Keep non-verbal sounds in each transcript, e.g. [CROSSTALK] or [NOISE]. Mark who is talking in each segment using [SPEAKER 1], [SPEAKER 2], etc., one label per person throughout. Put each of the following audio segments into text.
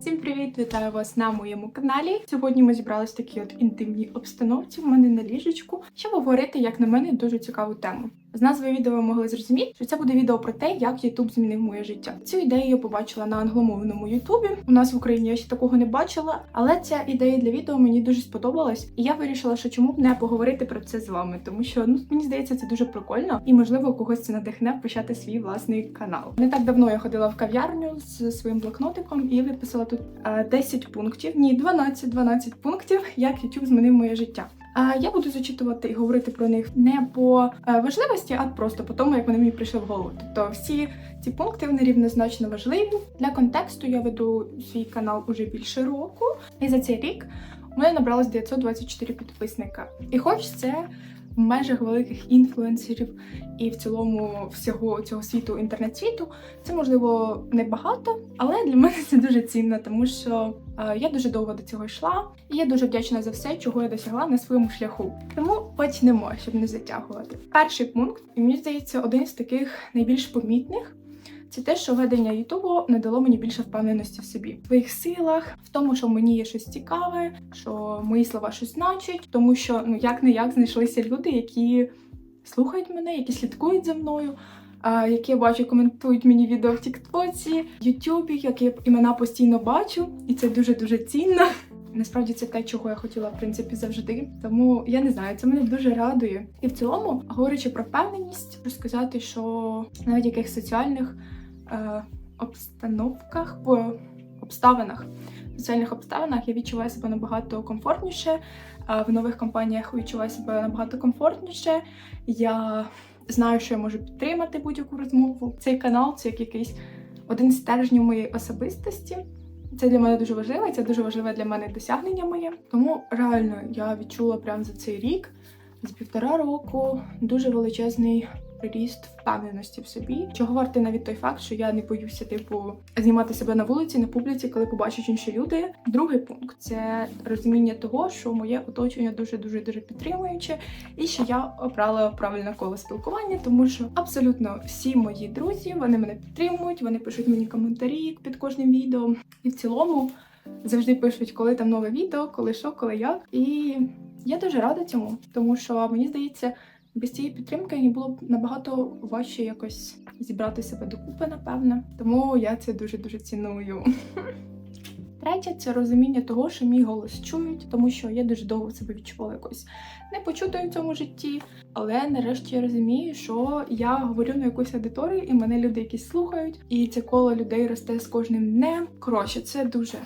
[SPEAKER 1] Всім привіт! Вітаю вас на моєму каналі. Сьогодні ми зібрались в такій от інтимній обстановці в мене на ліжечку, щоб говорити, як на мене, дуже цікаву тему. З назви відео ви могли зрозуміти, що це буде відео про те, як YouTube змінив моє життя. Цю ідею я побачила на англомовному Ютубі. У нас в Україні я ще такого не бачила, але ця ідея для відео мені дуже сподобалась, і я вирішила, що чому б не поговорити про це з вами, тому що ну мені здається, це дуже прикольно, і можливо когось це надихне почати свій власний канал. Не так давно я ходила в кав'ярню з своїм блокнотиком і виписала тут е, 10 пунктів, ні, 12, 12 пунктів, як YouTube змінив моє життя. А я буду зачитувати і говорити про них не по е, важливості, а просто по тому, як вони мені прийшли в голову. Тобто всі ці пункти вони рівнозначно важливі. Для контексту я веду свій канал уже більше року, і за цей рік у мене набралось 924 підписника. І хоч це в межах великих інфлюенсерів і в цілому всього цього світу інтернет-світу, це можливо небагато, але для мене це дуже цінно, тому що е, я дуже довго до цього йшла, і я дуже вдячна за все, чого я досягла на своєму шляху. Тому почнемо, щоб не затягувати. Перший пункт, і мені здається, один з таких найбільш помітних. Це те, що ведення Ютубу не дало мені більше впевненості в собі, в своїх силах, в тому, що мені є щось цікаве, що мої слова щось значать, тому що ну як не як знайшлися люди, які слухають мене, які слідкують за мною. Які я бачу, коментують мені відео в Тіктоці, Ютубі, які я імена постійно бачу, і це дуже дуже цінно. Насправді це те, чого я хотіла в принципі завжди. Тому я не знаю, це мене дуже радує. І в цілому, говорячи про впевненість, хочу сказати, що навіть яких соціальних е, обстановках, по обставинах, соціальних обставинах я відчуваю себе набагато комфортніше. А в нових компаніях відчуваю себе набагато комфортніше. Я знаю, що я можу підтримати будь-яку розмову. Цей канал це як якийсь один з стержнів моєї особистості. Це для мене дуже важливо, це дуже важливе для мене досягнення моє. Тому реально я відчула прямо за цей рік, з півтора року, дуже величезний ріст впевненості в собі. Чого вартий навіть той факт, що я не боюся, типу, знімати себе на вулиці, на публіці, коли побачать інші люди. Другий пункт це розуміння того, що моє оточення дуже дуже дуже підтримуюче, і що я обрала правильне коло спілкування, тому що абсолютно всі мої друзі вони мене підтримують, вони пишуть мені коментарі під кожним відео, і в цілому завжди пишуть, коли там нове відео, коли що, коли як. І я дуже рада цьому, тому що мені здається. Без цієї підтримки мені було б набагато важче якось зібрати себе докупи, напевне. Тому я це дуже дуже ціную. Третє це розуміння того, що мій голос чують, тому що я дуже довго себе відчувала якось непочутою в цьому житті. Але нарешті я розумію, що я говорю на якусь аудиторію, і мене люди якісь слухають, і це коло людей росте з кожним днем. Коротше, це дуже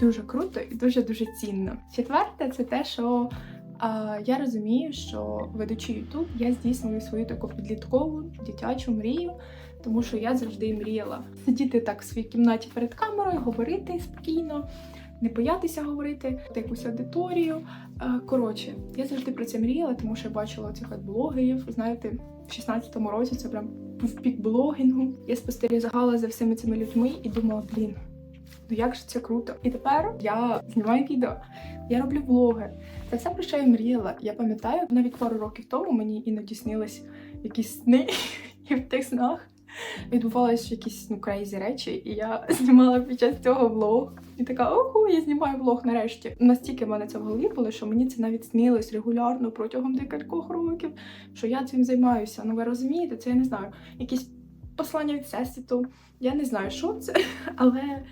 [SPEAKER 1] дуже круто і дуже дуже цінно. Четверте, це те, що я розумію, що ведучи Ютуб, я здійснюю свою таку підліткову дитячу мрію, тому що я завжди мріяла сидіти так в своїй кімнаті перед камерою, говорити спокійно, не боятися говорити якусь аудиторію. Коротше, я завжди про це мріяла, тому що я бачила цих блогерів. Знаєте, в 16-му році це прям був пік блогінгу. Я спостерігала за всіми цими людьми і думала, блін. Ну як же це круто? І тепер я знімаю відео, я роблю влоги. Це все про що я мріяла. Я пам'ятаю, навіть пару років тому мені іноді снились якісь сни, [LAUGHS] і в тих снах відбувалися якісь ну крейзі речі, і я [LAUGHS] знімала під час цього влог. І така, оху, я знімаю влог нарешті. Настільки в мене це в голові було, що мені це навіть снилось регулярно протягом декількох років, що я цим займаюся. Ну ви розумієте, це я не знаю. Якісь послання від всесвіту. Я не знаю, що це, [LAUGHS] але.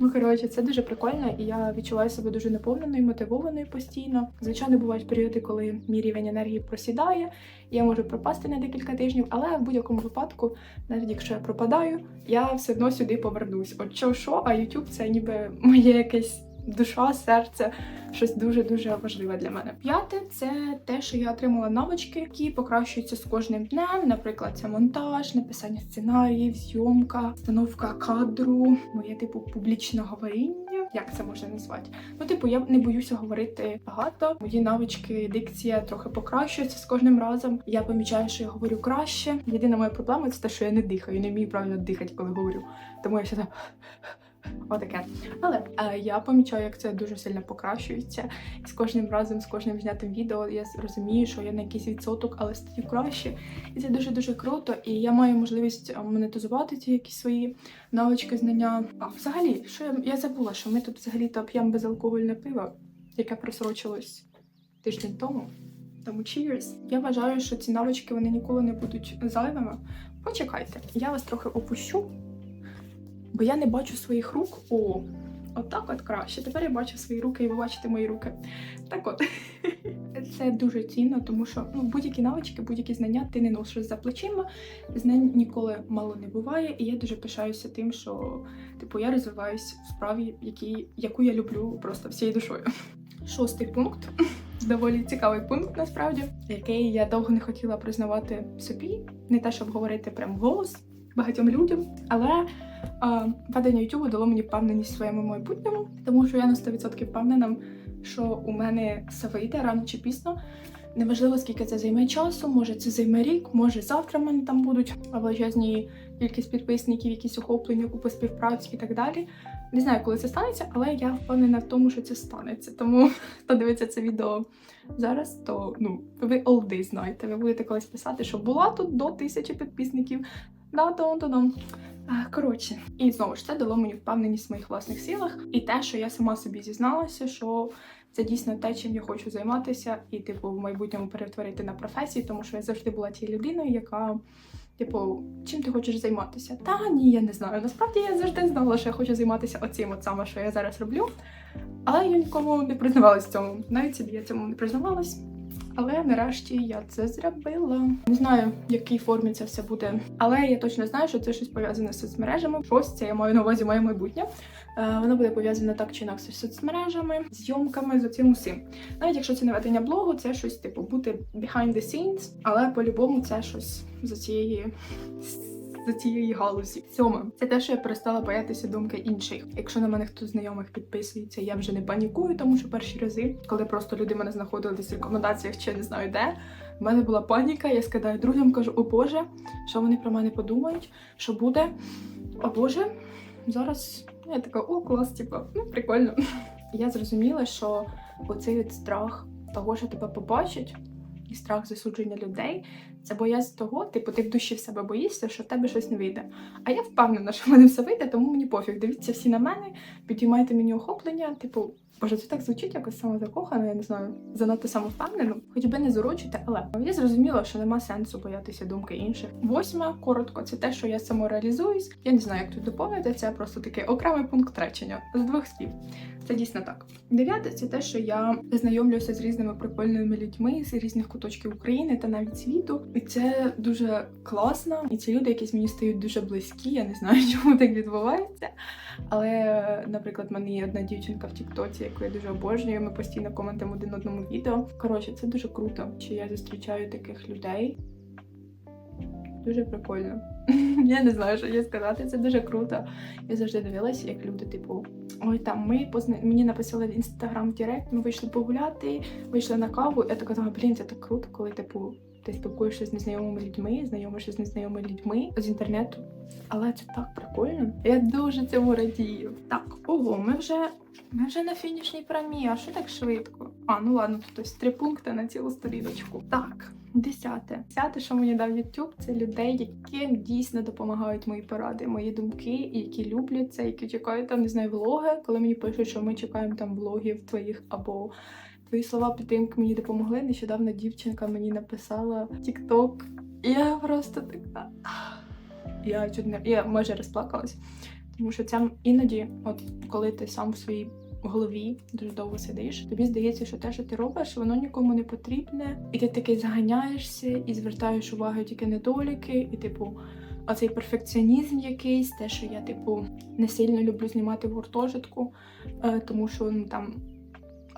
[SPEAKER 1] Ну, коротше, це дуже прикольно, і я відчуваю себе дуже наповненою, мотивованою постійно. Звичайно, бувають періоди, коли мій рівень енергії просідає, і я можу пропасти на декілька тижнів, але в будь-якому випадку, навіть якщо я пропадаю, я все одно сюди повернусь. От що, що, а YouTube це ніби моє якесь душа, серце, щось дуже дуже важливе для мене. П'яте це те, що я отримала навички, які покращуються з кожним днем. Наприклад, це монтаж, написання сценаріїв, зйомка, встановка кадру, моє типу публічне говоріння. Як це можна назвати? Ну, типу, я не боюся говорити багато. Мої навички, дикція трохи покращуються з кожним разом. Я помічаю, що я говорю краще. Єдина моя проблема це те, що я не дихаю, не вмію правильно дихати, коли говорю. Тому я сюди Отаке. Але е, я помічаю, як це дуже сильно покращується. І з кожним разом, з кожним знятим відео, я розумію, що я на якийсь відсоток, але стаю краще. І це дуже дуже круто. І я маю можливість е, монетизувати ці якісь свої навички, знання. А взагалі, що я, я забула, що ми тут взагалі то п'ємо безалкогольне пиво, яке просрочилось тиждень тому. Тому cheers. Я вважаю, що ці навички вони ніколи не будуть зайвими. Почекайте, я вас трохи опущу, бо я не бачу своїх рук. О, отак от краще. Тепер я бачу свої руки, і ви бачите мої руки. Так от. [LAUGHS] Це дуже цінно, тому що ну, будь-які навички, будь-які знання ти не носиш за плечима, знань ніколи мало не буває, і я дуже пишаюся тим, що типу я розвиваюсь в справі, які, яку я люблю просто всією душою. Шостий пункт. [LAUGHS] Доволі цікавий пункт, насправді, який я довго не хотіла признавати собі, не те, щоб говорити прям голос багатьом людям, але ведення YouTube дало мені впевненість в своєму майбутньому, тому що я на 100% впевнена, що у мене все вийде рано чи пізно. Неважливо, скільки це займе часу, може це займе рік, може завтра в мене там будуть величезні кількість підписників, якісь охоплення, купи співпраці і так далі. Не знаю, коли це станеться, але я впевнена в тому, що це станеться. Тому хто дивиться це відео зараз, то ну ви олди знаєте. Ви будете колись писати, що була тут до тисячі підписників. Да, дон дон Коротше, і знову ж це дало мені впевненість в моїх власних силах, і те, що я сама собі зізналася, що це дійсно те, чим я хочу займатися, і типу в майбутньому перетворити на професію, тому що я завжди була тією людиною, яка. Типу, чим ти хочеш займатися? Та ні, я не знаю. Насправді я завжди знала, що я хочу займатися оцим от саме, що я зараз роблю. Але я нікому не признавалась в цьому. Навіть собі я цьому не признавалась. Але нарешті я це зробила. Не знаю, в якій формі це все буде. Але я точно знаю, що це щось пов'язане з соцмережами. Щось це я маю на увазі моє майбутнє. Е, Воно буде пов'язане так чи інакше з соцмережами, зйомками, з цим усім. Навіть якщо це не ведення блогу, це щось типу бути behind the scenes, але по-любому це щось за цієї. За цієї галузі. Сьоме, це те, що я перестала боятися думки інших. Якщо на мене хтось знайомих підписується, я вже не панікую, тому що перші рази, коли просто люди мене знаходили десь в рекомендаціях чи не знаю де, в мене була паніка. Я скидаю друзям, кажу: о Боже, що вони про мене подумають, що буде? О Боже, зараз я така, о, клас, типу, ну прикольно. [LAUGHS] Я зрозуміла, що оцей от страх того, що тебе побачать, і страх засудження людей, це боязнь того, типу, ти в душі в себе боїшся, що в тебе щось не вийде. А я впевнена, що в мене все вийде, тому мені пофіг. Дивіться всі на мене, підіймайте мені охоплення, типу. Боже, це так звучить якось самозакохано, я не знаю, занадто самовпевнено, хоч би не зорочити, але я зрозуміла, що нема сенсу боятися думки інших. Восьме, коротко, це те, що я самореалізуюсь. Я не знаю, як тут доповнити, це просто такий окремий пункт речення з двох слів. Це дійсно так. Дев'яте це те, що я знайомлюся з різними прикольними людьми з різних куточків України та навіть світу. І це дуже класно. І ці люди, якісь мені стають дуже близькі. Я не знаю, [LAUGHS] чому так відбувається. Але, наприклад, в мене є одна дівчинка в Тіктоці, яку я дуже обожнюю. Ми постійно коментуємо один одному відео. Коротше, це дуже круто, що я зустрічаю таких людей. Дуже прикольно. [LAUGHS] Я не знаю, що ще сказати. Це дуже круто. Я завжди дивилася, як люди, типу, ой, там ми позна... мені написали в інстаграм Директ, ми вийшли погуляти, вийшли на каву. Я така думаю, блін, це так круто, коли типу ти спілкуєшся з незнайомими людьми, знайомишся з незнайомими людьми з інтернету. Але це так прикольно. Я дуже цьому радію. Так, ого, ми вже ми вже на фінішній прямі, а що так швидко? А, ну ладно, тут ось три пункти на цілу сторіночку. Так, десяте. Десяте, що мені дав YouTube, це людей, яким дійсно допомагають мої поради, мої думки, які люблять це, які чекають там, не знаю, влоги, коли мені пишуть, що ми чекаємо там влогів твоїх або. Твої слова підтримки мені допомогли. Нещодавно дівчинка мені написала TikTok. І я просто така. Я чуть не я майже розплакалась. Тому що це іноді, от коли ти сам в своїй голові дуже довго сидиш, тобі здається, що те, що ти робиш, воно нікому не потрібне, і ти таки заганяєшся і звертаєш увагу тільки недоліки, і типу. Оцей перфекціонізм якийсь, те, що я, типу, не сильно люблю знімати в гуртожитку, е, тому що ну, там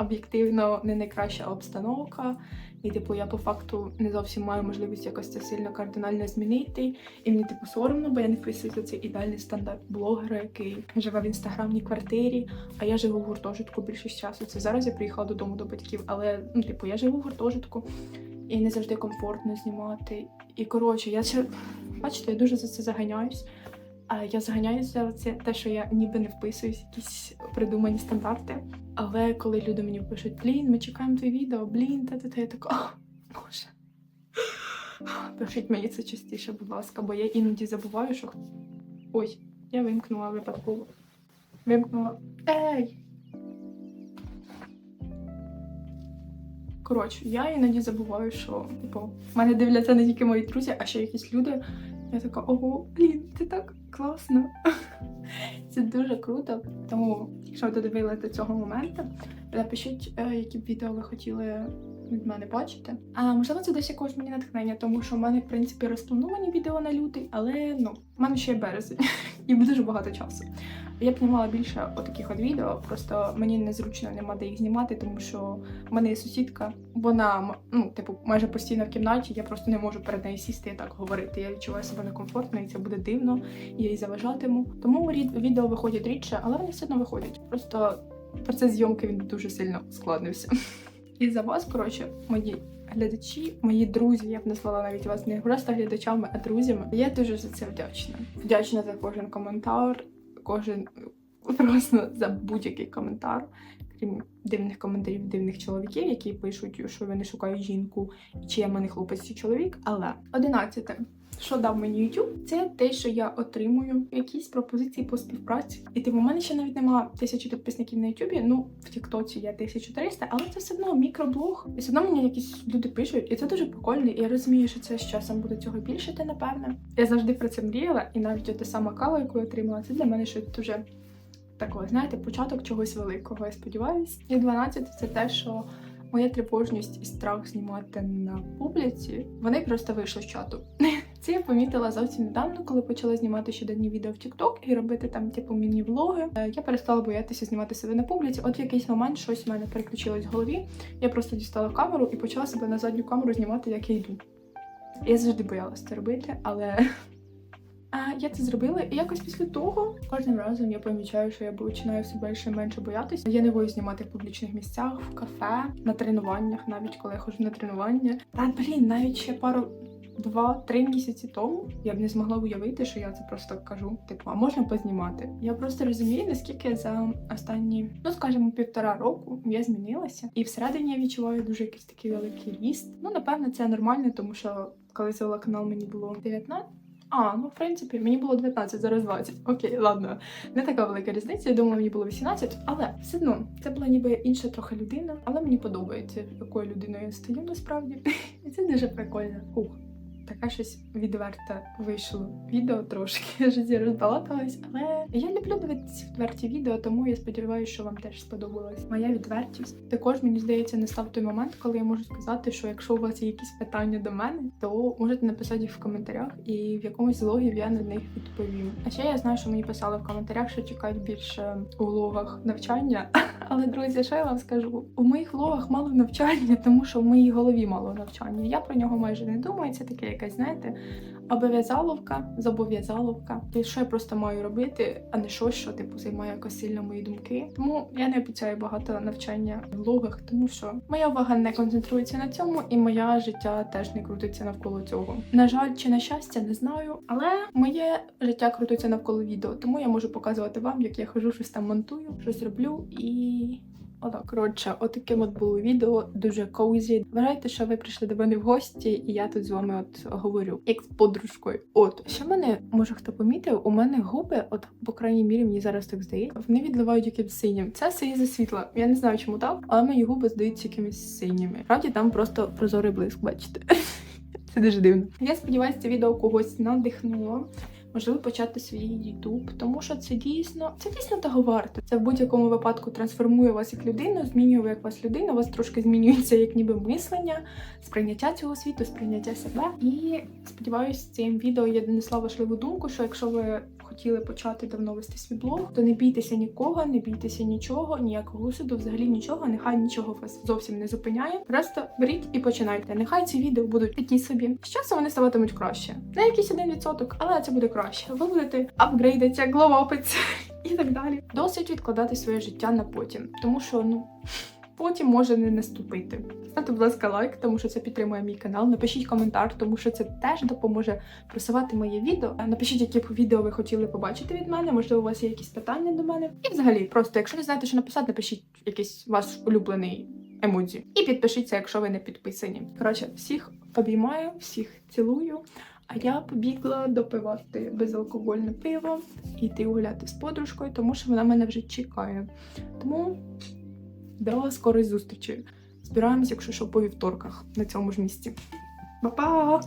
[SPEAKER 1] об'єктивно не найкраща обстановка, і типу я по факту не зовсім маю можливість якось це сильно кардинально змінити. І мені типу соромно, бо я не вписуюся цей ідеальний стандарт блогера, який живе в інстаграмній квартирі. А я живу в гуртожитку більшість часу. Це зараз я приїхала додому до батьків, але ну, типу, я живу в гуртожитку і не завжди комфортно знімати. І коротше, я ще бачите, я дуже за це заганяюсь. А я заганяюся в це те, що я ніби не вписуюсь якісь придумані стандарти. Але коли люди мені пишуть, блін, ми чекаємо твоє відео, блін, та та та я така, «О, боже. Пишіть мені це частіше, будь ласка, бо я іноді забуваю, що. Ой, я вимкнула випадково. Вимкнула. Ей! Коротше, я іноді забуваю, що типу, мене дивляться не тільки мої друзі, а ще якісь люди. Я така, ого, блін, ти так класно. [LAUGHS] Це дуже круто. Тому, якщо ви додивилися до цього моменту, напишіть, е, які б відео ви хотіли від мене бачити. А можливо, це десь якогось мені натхнення, тому що в мене, в принципі, розплановані відео на лютий, але ну, в мене ще є березень [LAUGHS] і дуже багато часу. Я б знімала більше отаких от відео, просто мені незручно нема де їх знімати, тому що в мене є сусідка, вона ну, типу, майже постійно в кімнаті, я просто не можу перед нею сісти і так говорити. Я відчуваю себе некомфортно, і це буде дивно, і я їй заважатиму. Тому рід- відео виходять рідше, але вони все одно виходять. Просто процес зйомки він дуже сильно ускладнився. [LAUGHS] І за вас, коротше, мої глядачі, мої друзі, я б назвала навіть вас не просто глядачами, а друзями. Я дуже за це вдячна. Вдячна за кожен коментар, кожен просто за будь-який коментар. Крім дивних коментарів дивних чоловіків, які пишуть, що вони шукають жінку, чи я мене хлопець чи чоловік. Але одинадцяте, що дав мені YouTube, це те, що я отримую якісь пропозиції по співпраці. І типу, у мене ще навіть нема тисячі підписників на YouTube, Ну в Тіктоці є 1300, але це все одно мікроблог. І все одно мені якісь люди пишуть, і це дуже прикольно. І я розумію, що це з часом буде цього більшити, напевне. Я завжди про це мріяла, і навіть ота сама кава, яку я отримала, це для мене щось дуже такого, знаєте, початок чогось великого. Я сподіваюся. І 12 це те, що моя тривожність і страх знімати на публіці, вони просто вийшли з чату. Це я помітила зовсім недавно, коли почала знімати щоденні відео в TikTok і робити там, типу, міні-влоги. Е, Я перестала боятися знімати себе на публіці. От в якийсь момент щось в мене переключилось в голові. Я просто дістала камеру і почала себе на задню камеру знімати, як я йду. Я завжди боялася це робити, але [LAUGHS] а я це зробила, і якось після того кожним разом я помічаю, що я починаю все більше і менше боятися. Я не боюсь знімати в публічних місцях, в кафе, на тренуваннях, навіть коли я ходжу на тренування. Та блін, навіть ще пару. Два-три місяці тому я б не змогла уявити, що я це просто кажу. Типу, а можна познімати? Я просто розумію, наскільки за останні, ну скажімо, півтора року я змінилася, і всередині я відчуваю дуже якийсь такий великий ріст. Ну, напевне, це нормально, тому що коли завела канал, мені було 19. А, ну в принципі, мені було 19, зараз 20. Окей, ладно. Не така велика різниця. Я думала, мені було 18, але все одно це була ніби інша трохи людина. Але мені подобається, якою людиною я стою насправді. [LAUGHS] І це дуже прикольно. Ух. Таке щось відверте вийшло відео трошки. Я ж зі розбалакалась, але я люблю дивитися відверті відео, тому я сподіваюся, що вам теж сподобалась моя відвертість. Також мені здається, не став той момент, коли я можу сказати, що якщо у вас є якісь питання до мене, то можете написати їх в коментарях, і в якомусь з влогів я на них відповім. А ще я знаю, що мені писали в коментарях, що чекають більше у влогах навчання. [LAUGHS] Але друзі, що я вам скажу? У моїх влогах мало навчання, тому що в моїй голові мало навчання. Я про нього майже не думаю. Це таке якась, знаєте, обов'язаловка, зобов'язаловка. І що я просто маю робити, а не щось, що типу займає якось сильно мої думки. Тому я не обіцяю багато навчання в влогах, тому що моя увага не концентрується на цьому, і моє життя теж не крутиться навколо цього. На жаль, чи на щастя, не знаю. Але моє життя крутиться навколо відео, тому я можу показувати вам, як я хожу, щось там монтую, щось роблю і. Отак, коротше, отаким от було відео, дуже коузі. Вважайте, що ви прийшли до мене в гості, і я тут з вами от говорю, як з подружкою. От що мене, може хто помітив, у мене губи, от по крайній мірі, мені зараз так здається, вони відливають якимось синім. Це все із-за світла. Я не знаю, чому так, але мої губи здаються якимись синіми. Правді там просто прозорий блиск, бачите. [LAUGHS] Це дуже дивно. Я сподіваюся, це відео когось надихнуло. Можливо, почати свій YouTube, тому що це дійсно це дійсно того варто. Це в будь-якому випадку трансформує вас як людину, змінює як вас людину. У вас трошки змінюється як ніби мислення, сприйняття цього світу, сприйняття себе. І сподіваюся, цим відео я донесла важливу думку, що якщо ви хотіли почати давно вести свій блог, то не бійтеся нікого, не бійтеся нічого, ніякого суду, взагалі нічого. Нехай нічого вас зовсім не зупиняє. Просто беріть і починайте. Нехай ці відео будуть такі собі. З часом вони ставатимуть краще. На якийсь один відсоток, але це буде краще. Ви будете апгрейдитися, гловопитися [LAUGHS] і так далі. Досить відкладати своє життя на потім, тому що ну. Потім може не наступити. Ставте, будь ласка, лайк, тому що це підтримує мій канал. Напишіть коментар, тому що це теж допоможе просувати моє відео. Е, Напишіть, які б відео ви хотіли побачити від мене. Можливо, у вас є якісь питання до мене. І взагалі, просто якщо не знаєте, що написати, напишіть якийсь ваш улюблений емодзі. І підпишіться, якщо ви не підписані. Коротше, всіх обіймаю, всіх цілую. А я побігла допивати безалкогольне пиво, і йти гуляти з подружкою, тому що вона мене вже чекає. Тому до скорої зустрічі. Збираємось, якщо що, по вівторках на цьому ж місці. Па-па!